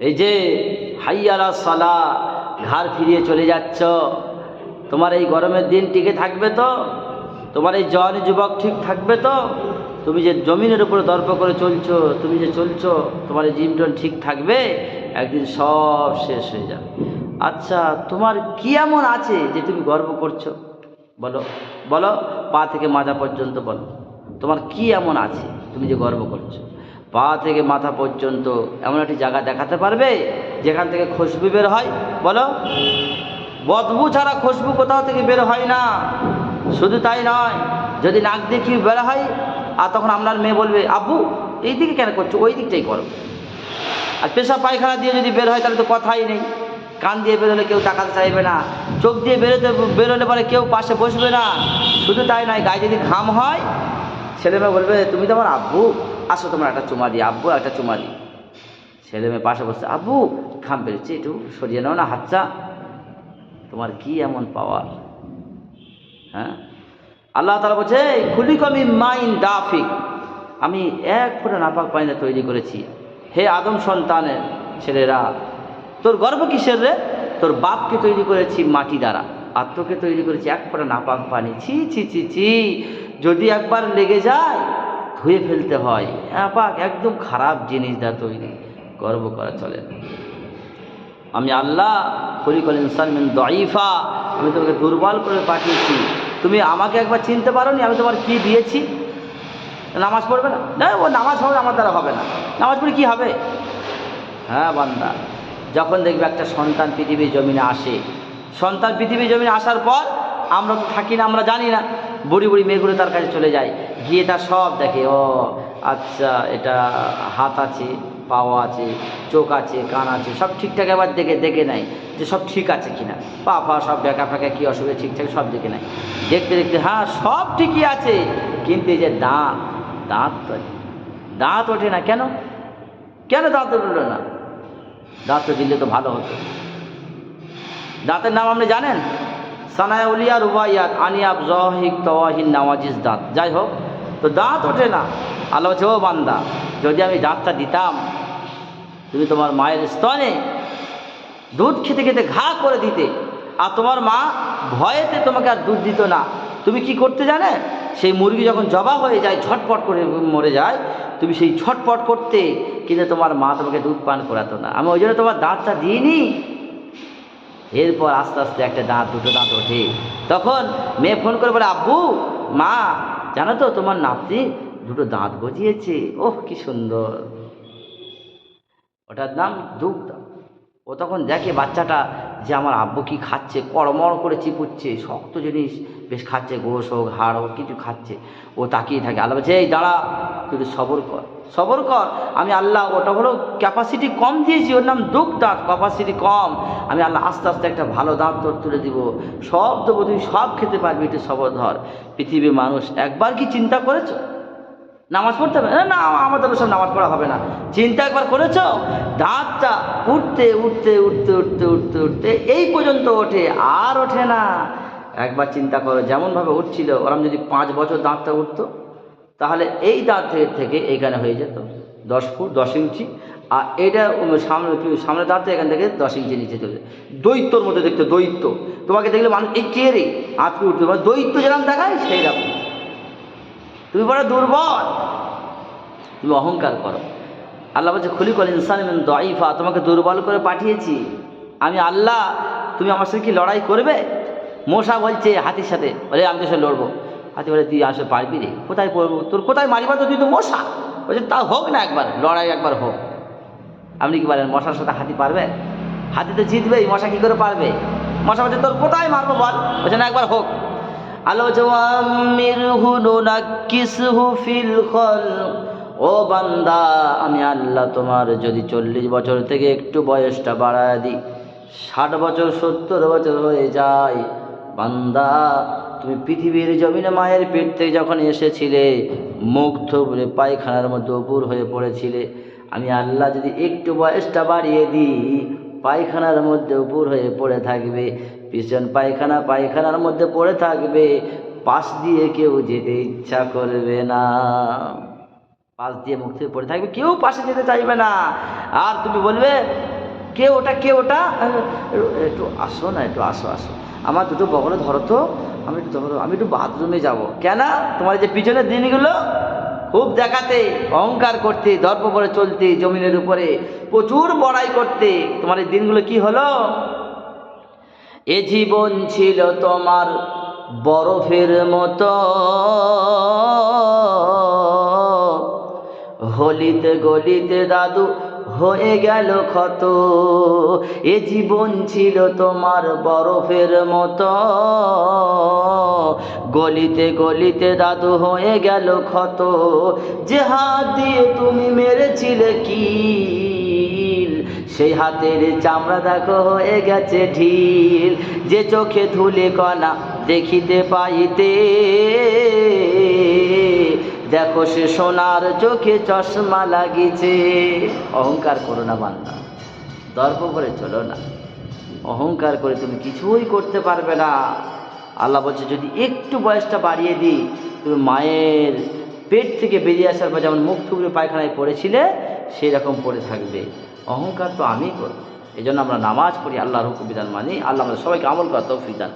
এই যে হাইয়ালা সালা, ঘাড় ফিরিয়ে চলে যাচ্ছ, তোমার এই গরমের দিন টিকে থাকবে তো? তোমার এই জন যুবক ঠিক থাকবে তো? তুমি যে জমিনের উপরে দর্প করে চলছো, তুমি যে চলছো, তোমার এই জিমটন ঠিক থাকবে? একদিন সব শেষ হয়ে যাবে। আচ্ছা তোমার কি এমন আছে যে তুমি গর্ব করছ? বলো বলো, পা থেকে মাথা পর্যন্ত বলো। তোমার কি এমন আছে তুমি যে গর্ব করছ? পা থেকে মাথা পর্যন্ত এমন একটি জায়গা দেখাতে পারবে, যেখান থেকে খুশবু বের হয়? বলো। বদবু ছাড়া খুশবু কোথাও থেকে বের হয় না। শুধু তাই নয়, যদি নাক দেখি বের হয়, আর তখন আপনার মেয়ে বলবে, আব্বু, এই দিকে কেন করছ? ওই দিকটাই করো। আর পেশা পায়খানা দিয়ে যদি বের হয়, তাহলে তো কথাই নেই। কান দিয়ে বেরোলে কেউ তাকাতে চাইবে না। চোখ দিয়ে বেরোতে বেরোলে পরে কেউ পাশে বসবে না। শুধু তাই নয়, গায়ে যদি ঘাম হয় ছেলেমেয়ে বলবে, তুমি তো আমার আব্বু। আসো তোমার একটা চুমা দিই, আব্বু, একটা চুমা দিই। ছেলে মেয়ে পাশে বসছে, আব্বু খাম পেরেছি একটু সরিয়ে নাও না হাতটা তোমার কি এমন পাওয়ার? হ্যাঁ? আল্লাহ তালা বলছে খুলি কমি মাইন দাফিক। আমি এক ফোঁটা নাপাক পায়না তৈরি করেছি। হে আদম সন্তানের ছেলেরা, তোর গর্ব কিসের রে? তোর বাপকে তৈরি করেছি মাটি দ্বারা, আর তোকে তৈরি করেছি এক ফোঁটা নাপাক পানি। ছি ছি ছি ছি। যদি একবার লেগে যায় ধুয়ে ফেলতে হয়। নাপাক একদম খারাপ জিনিস দা তৈরি। গর্ব করা চলে। আমি আল্লাহ খলিকল ইনসান মিন আমি তোমাকে দুর্বল করে পাঠিয়েছি। তুমি আমাকে একবার চিনতে পারো নি আমি তোমার কি দিয়েছি? নামাজ পড়বে না? না, ও নামাজ হবে, আমার দ্বারা হবে না। নামাজ পড়ে কী হবে? হ্যাঁ বান্দা। যখন দেখবে একটা সন্তান পৃথিবীর জমিনে আসে, সন্তান পৃথিবীর জমিনে আসার পর আমরা থাকি না, আমরা জানি না। বুড়ি বুড়ি মেয়েগুলো তার কাছে চলে যায়। গিয়ে তার সব দেখে, ও আচ্ছা এটা হাত আছে, পাও আছে, চোখ আছে, কান আছে, সব ঠিকঠাক এবার দেখে দেখে নেয় যে সব ঠিক আছে কিনা। পা ফা সব ব্যাকা ফ্যাকা, কী অসুবিধা, ঠিকঠাক সব দেখে নেয়। দেখতে দেখতে হ্যাঁ সব ঠিকই আছে, কিন্তু এই যে দাঁত দাঁত তো দাঁত ওঠে না, কেন? কেন দাঁত উঠল না? দাঁত তো দিলে তো ভালো হতো। দাঁতের নাম আপনি জানেন? সানায় উলিয়া রুবাইয়াত আনিয়াব জহিক তওয়াহিন নামাজিস দাঁত। যাই হোক তো দাঁত ওঠে না। আল্লাহ বলছে, ও বান্দা, যদি আমি দাঁতটা দিতাম, তুমি তোমার মায়ের স্তনে দুধ খেতে খেতে ঘা করে দিতে, আর তোমার মা ভয়েতে তোমাকে আর দুধ দিত না। তুমি কি করতে জানে? সেই মুরগি যখন জবা হয়ে যায়, ঝটপট করে মরে যায়, তুমি সেই ছটপট করতে কিন্তু তোমার মা তোমাকে দুধ পান করাতো না। আমি ওই জন্য তোমার দাঁতটা দিইনি। এরপর আস্তে আস্তে একটা দাঁত, দুটো দাঁত ওঠে। তখন মেয়ে ফোন করে বলে, আব্বু, মা জানো তো, তোমার নাতি দুটো দাঁত গজিয়েছে। ওহ, কি সুন্দর। ওটার নাম দুগ্ধ। ও তখন দেখে বাচ্চাটা যে আমার আব্বু কি খাচ্ছে, কড়মড় করে চিপুচ্ছে, শক্ত জিনিস বেশ খাচ্ছে গোস হোক, হাড় হোক, কিছু খাচ্ছে। ও তাকিয়ে থাকে আলো বলছে, এই দাঁড়া তুই সবর কর। সবর কর। আমি আল্লাহ ওটা হলো ক্যাপাসিটি কম দিয়েছি ওর নাম দুঃখ দাঁত ক্যাপাসিটি কম। আমি আল্লাহ আস্তে আস্তে একটা ভালো দাঁত তোর তুলে দিব। সব দেবো তুই সব খেতে পারবি একটু সবর ধর। পৃথিবীর মানুষ একবার কি চিন্তা করেছ? নামাজ পড়তে হবে? না, না আমাদের সব নামাজ পড়া হবে না। চিন্তা একবার করেছ? দাঁতটা উঠতে উঠতে উঠতে উঠতে উঠতে উঠতে এই পর্যন্ত ওঠে আর ওঠে না। একবার চিন্তা করো যেমনভাবে উঠছিল ওরম যদি পাঁচ বছর দাঁতটা উঠতো? তাহলে এই দাঁত থেকে থেকে এইখানে হয়ে যেত। দশ ফুট, দশ ইঞ্চি। আর এটা সামনে সামনে দাঁতে এখান থেকে দশ ইঞ্চি নিচে চলে দৈত্যর মধ্যে দেখতে দৈত্য। তোমাকে দেখলে মানুষ এই কে রে? আঁতকে উঠতে মানে দৈত্য যেরকম দেখায় সেই রকম তুমি বড় দুর্বল। তুমি অহংকার করো। আল্লাহ বলছে, খুলিকল ইনসান মিন দইফা তোমাকে দুর্বল করে পাঠিয়েছি। আমি আল্লাহ, তুমি আমার সাথে কি লড়াই করবে? মশা বলছে হাতির সাথে। বলে, আমি তো সে লড়বো। হাতি বলে, তুই আসলে পারবি রে কোথায় পড়ব? তোর কোথায় মারিবা তো তুই তো মশা। বলছে, তা হোক না একবার, লড়াই একবার হোক। আপনি কি বলেন, মশার সাথে হাতি পারবে? হাতি তো জিতবেই, মশা কি করে পারবে? মশা বলছে, তোর কোথায় মারবো বল? বলছে, না, একবার হোক। নুনাক্কিসহু ফিল খলক। ও বান্দা, আমি আল্লাহ তোমার যদি চল্লিশ বছর থেকে একটু বয়সটা বাড়ায় দিই, ষাট বছর, সত্তর বছর হয়ে যায়, বান্দা তুমি পৃথিবীর জমিনে মায়ের পেট থেকে যখন এসেছিলে, মুখ থুবড়ে পায়খানার মধ্যে উপুর হয়ে পড়েছিলে, আমি আল্লাহ যদি একটু বয়সটা বাড়িয়ে দিই, পায়খানার মধ্যে উপুর হয়ে পড়ে থাকবে, পিছন পায়খানা পায়খানার মধ্যে পড়ে থাকবে, পাশ দিয়ে কেউ যেতে ইচ্ছা করবে না। পাশ দিয়ে মুখ থেকে পড়ে থাকবে, কেউ পাশে যেতে চাইবে না। আর তুমি বলবে, কে ওটা কে ওটা? একটু আসো না, একটু আসো আসো। আমার দুটো বগলে ধরো তো। আমি একটু ধরো, আমি একটু বাথরুমে যাব। কেন? তোমার যে পিছনের দিনগুলো খুব দেখাতে, অহংকার করতে, দর্প করে চলতে, জমিনের উপরে প্রচুর বড়াই করতে, তোমার এই দিনগুলো কি হলো? এ জীবন ছিল তোমার বরফের মতো। হলিতে গলিতে দাদু হয়ে গেল ক্ষত। এ জীবন ছিল তোমার বরফের মতো। গলিতে গলিতে দাদু হয়ে গেল ক্ষত। যে হাত দিয়ে তুমি মেরেছিলে কিল, সেই হাতের চামড়া দেখো হয়ে গেছে ঢিল। যে চোখে ধুলে কণা দেখিতে পাইতে দেখো সে সোনার চোখে চশমা লাগিছে অহংকার করো না বান্দা দর্প করে চলো না। অহংকার করে তুমি কিছুই করতে পারবে না। আল্লাহ বলছে, যদি একটু বয়সটা বাড়িয়ে দিই, তুমি মায়ের পেট থেকে বেরিয়ে আসার পর যেমন মুখ থুবড়ে পায়খানায় পড়েছিলে সেই রকম পড়ে থাকবে। অহংকার তো আমিই করব। এই জন্য আমরা নামাজ পড়ি, আল্লাহর হুকুবিধান মানি। আল্লাহ আমাদের সবাইকে আমল করা তৌফিক দান।